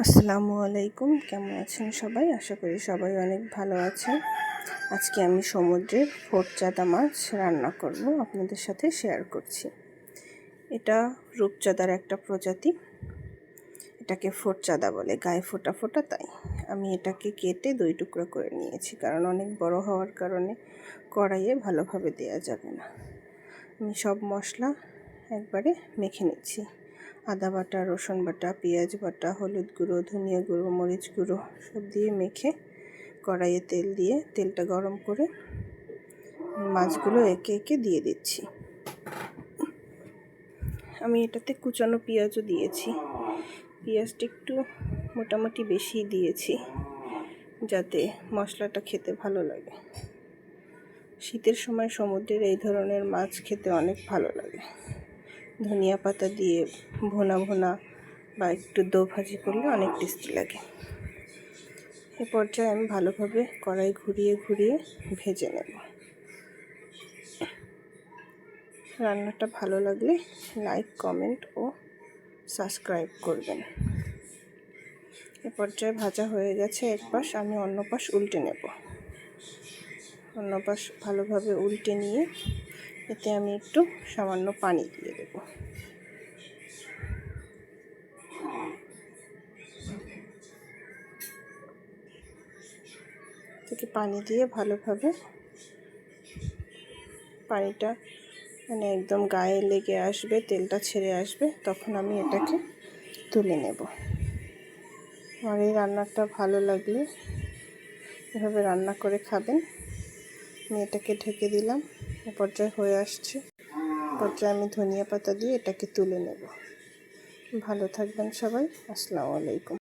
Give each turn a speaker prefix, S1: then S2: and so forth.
S1: আসসালামু আলাইকুম। কেমন আছেন সবাই? আশা করি সবাই অনেক ভালো আছেন। আজকে আমি সমুদ্রের ফোরচাদা মাছ রান্না করব, আপনাদের সাথে শেয়ার করছি। এটা রূপচাঁদার একটা প্রজাতি। এটাকে ফোরচাদা বলে, গায়ে ফোটা ফোটা তাই। আমি এটাকে কেটে দুই টুকরো করে নিয়েছি, কারণ অনেক বড় হওয়ার কারণে কড়াইয়ে ভালোভাবে দেওয়া যাবে না। আমি সব মশলা একবারে মেখে নিচ্ছি। আদা বাটা, রসুন বাটা, পেঁয়াজ বাটা, হলুদ গুঁড়ো, ধনিয়া গুঁড়ো, মরিচ গুঁড়ো সব দিয়ে মেখে কড়াইয়ে তেল দিয়ে তেলটা গরম করে মাছগুলো একে একে দিয়ে দিচ্ছি। আমি এটাতে কুচানো পেঁয়াজও দিয়েছি। পেঁয়াজটা একটু মোটামুটি বেশি দিয়েছি যাতে মশলাটা খেতে ভালো লাগে। শীতের সময় সমুদ্রের এই ধরনের মাছ খেতে অনেক ভালো লাগে। ধনিয়া পাতা দিয়ে ভোনা ভোনা বা একটু দো ভাজি করলে অনেক টেস্টি লাগে। এ পর্যায়ে আমি ভালোভাবে কড়াই ঘুরিয়ে ঘুরিয়ে ভেজে নেব। রান্নাটা ভালো লাগলে লাইক, কমেন্ট ও সাবস্ক্রাইব করবেন। এ পর্যায়ে ভাজা হয়ে গেছে, এক পাশ আমি অন্য পাশ উল্টে নেব। অন্য পাশ ভালোভাবে উল্টে নিয়ে এতে আমি একটু সামান্য পানি দিয়ে দেব। থেকে পানি দিয়ে ভালোভাবে পানিটা মানে একদম গায়ে লেগে আসবে, তেলটা ছেড়ে আসবে, তখন আমি এটাকে তুলে নেব। আমার এই রান্নাটা ভালো লাগলে এভাবে রান্না করে খাবেন। আমি এটাকে ঢেকে দিলাম। পর্যায়ে হয়ে আসছে। পর্যায়ে আমি ধনিয়া পাতা দিয়ে এটাকে তুলে নেব। ভালো থাকবেন সবাই। আসসালামু আলাইকুম।